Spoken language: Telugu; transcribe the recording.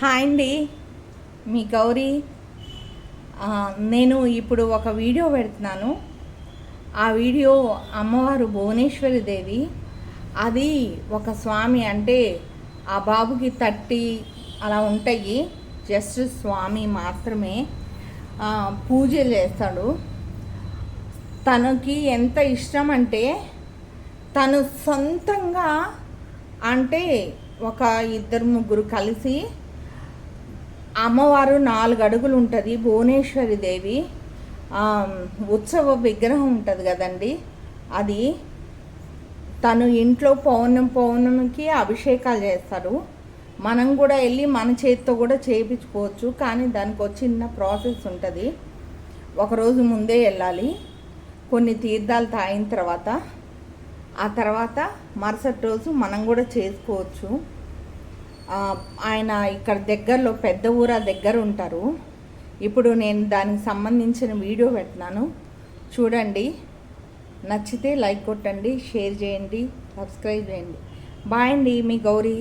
హాయ్ అండి. మీ గౌరీ. నేను ఇప్పుడు ఒక వీడియో పెడుతున్నాను. ఆ వీడియో అమ్మవారు భువనేశ్వరి దేవి. అది ఒక స్వామి అంటే ఆ బాబుకి తట్టి అలా ఉంటాయి. జస్ట్ స్వామి మాత్రమే. పూజలు చేస్తాడు. తనకి ఎంత ఇష్టం అంటే తను సొంతంగా అంటే ఒక ఇద్దరు ముగ్గురు కలిసి అమ్మవారు నాలుగు అడుగులు ఉంటుంది భువనేశ్వరి దేవి ఉత్సవ విగ్రహం ఉంటుంది కదండి. అది తను ఇంట్లో పౌర్ణమి పౌర్ణమికి అభిషేకాలు చేస్తారు. మనం కూడా వెళ్ళి మన చేతితో కూడా చేయించుకోవచ్చు కానీ దానికి ఒక చిన్న ప్రాసెస్ ఉంటుంది. ఒకరోజు ముందే వెళ్ళాలి. కొన్ని తీర్థాలు తాగిన తర్వాత ఆ తర్వాత మరుసటి రోజు మనం కూడా చేసుకోవచ్చు. ఆయన ఇక్కడ దగ్గరలో పెద్ద ఊర దగ్గర ఉంటారు. ఇప్పుడు నేను దానికి సంబంధించిన వీడియో పెట్టినాను చూడండి. నచ్చితే లైక్ కొట్టండి షేర్ చేయండి సబ్స్క్రైబ్ చేయండి. బాయ్ అండి మీ గౌరీ.